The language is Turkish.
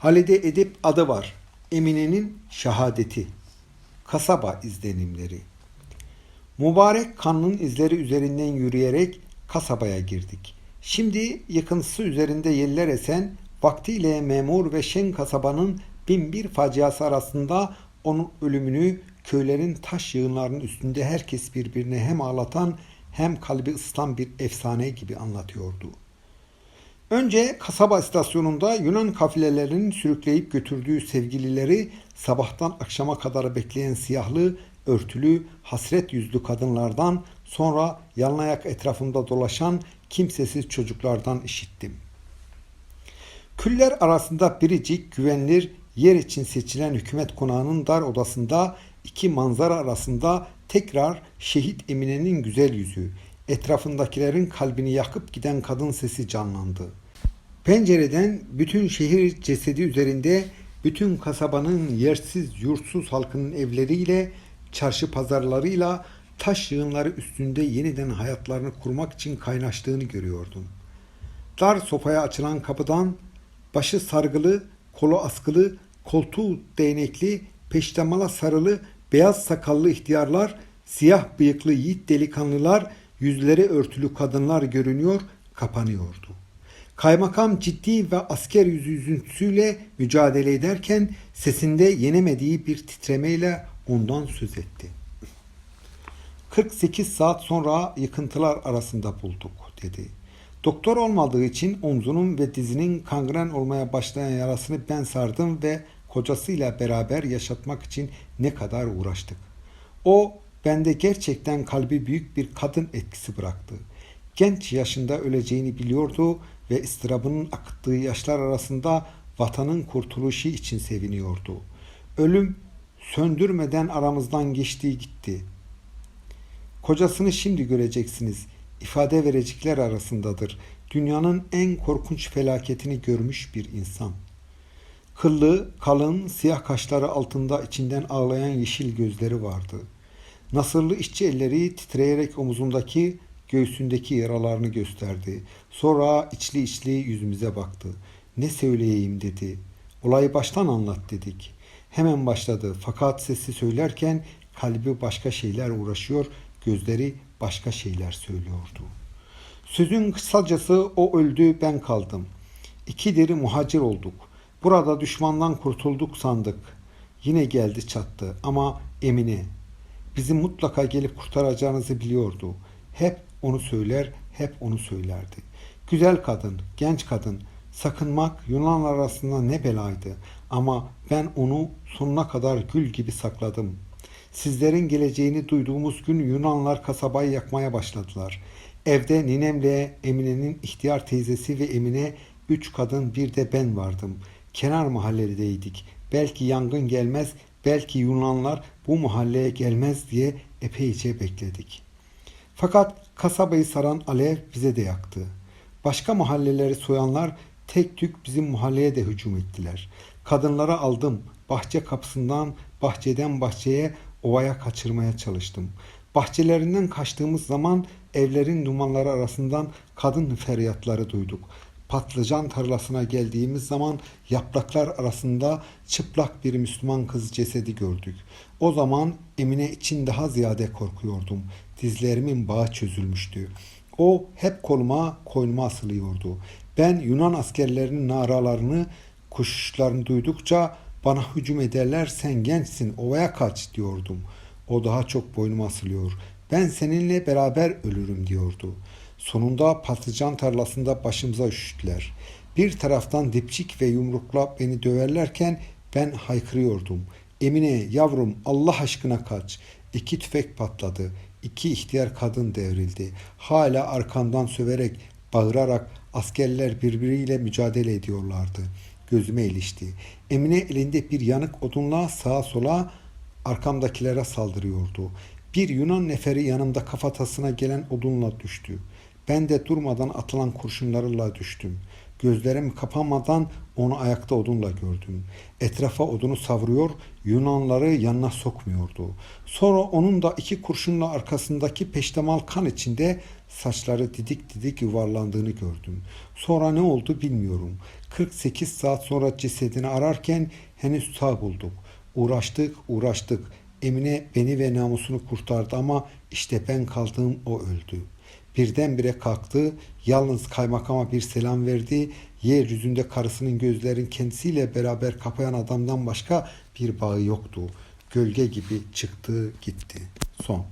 Halide Edip adı var. Emine'nin şehadeti. Kasaba izlenimleri. Mübarek kanın izleri üzerinden yürüyerek kasabaya girdik. Şimdi yıkıntısı üzerinde yeller esen, vaktiyle memur ve şen kasabanın bin bir faciası arasında onun ölümünü köylerin taş yığınlarının üstünde herkes birbirine hem ağlatan hem kalbi ısıtan bir efsane gibi anlatıyordu. Önce kasaba istasyonunda Yunan kafilelerinin sürükleyip götürdüğü sevgilileri sabahtan akşama kadar bekleyen siyahlı, örtülü, hasret yüzlü kadınlardan sonra yalnayak etrafında dolaşan kimsesiz çocuklardan işittim. Küller arasında biricik, güvenilir, yer için seçilen hükümet konağının dar odasında iki manzara arasında tekrar şehit Emine'nin güzel yüzü, etrafındakilerin kalbini yakıp giden kadın sesi canlandı. Pencereden bütün şehir cesedi üzerinde bütün kasabanın yersiz yurtsuz halkının evleriyle, çarşı pazarlarıyla, taş yığınları üstünde yeniden hayatlarını kurmak için kaynaştığını görüyordum. Dar sofaya açılan kapıdan başı sargılı, kolu askılı, koltuğu değnekli, peştemala sarılı, beyaz sakallı ihtiyarlar, siyah bıyıklı yiğit delikanlılar, yüzleri örtülü kadınlar görünüyor, kapanıyordu. Kaymakam ciddi ve asker yüzü üzüntüsüyle mücadele ederken sesinde yenemediği bir titremeyle ondan söz etti. 48 saat sonra yıkıntılar arasında bulduk dedi. Doktor olmadığı için omzunun ve dizinin kangren olmaya başlayan yarasını ben sardım ve kocasıyla beraber yaşatmak için ne kadar uğraştık. O bende gerçekten kalbi büyük bir kadın etkisi bıraktı. Genç yaşında öleceğini biliyordu ve ıstırabının akıttığı yaşlar arasında vatanın kurtuluşu için seviniyordu. Ölüm söndürmeden aramızdan geçtiği gitti. Kocasını şimdi göreceksiniz. İfade verecekler arasındadır. Dünyanın en korkunç felaketini görmüş bir insan. Kıllı, kalın, siyah kaşları altında içinden ağlayan yeşil gözleri vardı. Nasırlı işçi elleri titreyerek omuzundaki, göğsündeki yaralarını gösterdi. Sonra içli içli yüzümüze baktı. Ne söyleyeyim dedi. Olayı baştan anlat dedik. Hemen başladı. Fakat sesi söylerken kalbi başka şeyler uğraşıyor, gözleri başka şeyler söylüyordu. Sözün kısacası o öldü ben kaldım. İki deri muhacir olduk. Burada düşmandan kurtulduk sandık. Yine geldi çattı ama Emine. Bizi mutlaka gelip kurtaracağınızı biliyordu. Hep onu söyler, hep onu söylerdi. Güzel kadın, genç kadın, sakınmak Yunanlar arasında ne belaydı. Ama ben onu sonuna kadar gül gibi sakladım. Sizlerin geleceğini duyduğumuz gün Yunanlar kasabayı yakmaya başladılar. Evde ninemle Emine'nin ihtiyar teyzesi ve Emine, üç kadın bir de ben vardım. Kenar mahalledeydik. Belki yangın gelmez, belki Yunanlar bu mahalleye gelmez diye epeyce bekledik. Fakat kasabayı saran alev bize de yaktı. Başka mahalleleri soyanlar tek tük bizim mahalleye de hücum ettiler. Kadınları aldım. Bahçe kapısından, bahçeden bahçeye, ovaya kaçırmaya çalıştım. Bahçelerinden kaçtığımız zaman evlerin dumanları arasından kadın feryatları duyduk. Patlıcan tarlasına geldiğimiz zaman yapraklar arasında çıplak bir Müslüman kız cesedi gördük. O zaman Emine için daha ziyade korkuyordum. Dizlerimin bağı çözülmüştü. O hep koluma, koynuma asılıyordu. Ben Yunan askerlerinin naralarını, koşuşlarını duydukça bana hücum ederler sen gençsin ovaya kaç diyordum. O daha çok boynuma asılıyor. Ben seninle beraber ölürüm diyordu. Sonunda patlıcan tarlasında başımıza üşüttüler. Bir taraftan dipçik ve yumrukla beni döverlerken ben haykırıyordum. Emine yavrum Allah aşkına kaç. İki tüfek patladı. İki ihtiyar kadın devrildi. Hala arkamdan söverek, bağırarak askerler birbiriyle mücadele ediyorlardı. Gözüme ilişti. Emine elinde bir yanık odunla sağa sola arkamdakilere saldırıyordu. Bir Yunan neferi yanımda kafatasına gelen odunla düştü. Ben de durmadan atılan kurşunlarla düştüm. Gözlerim kapanmadan onu ayakta odunla gördüm. Etrafa odunu savuruyor, Yunanları yanına sokmuyordu. Sonra onun da iki kurşunla arkasındaki peştemal kan içinde saçları didik didik yuvarlandığını gördüm. Sonra ne oldu bilmiyorum. 48 saat sonra cesedini ararken henüz sağ bulduk. Uğraştık, uğraştık. Emine beni ve namusunu kurtardı ama işte ben kaldım o öldü. Birdenbire kalktı, yalnız kaymakama bir selam verdi. Yeryüzünde karısının gözlerin kendisiyle beraber kapayan adamdan başka bir bağı yoktu. Gölge gibi çıktı gitti. Son.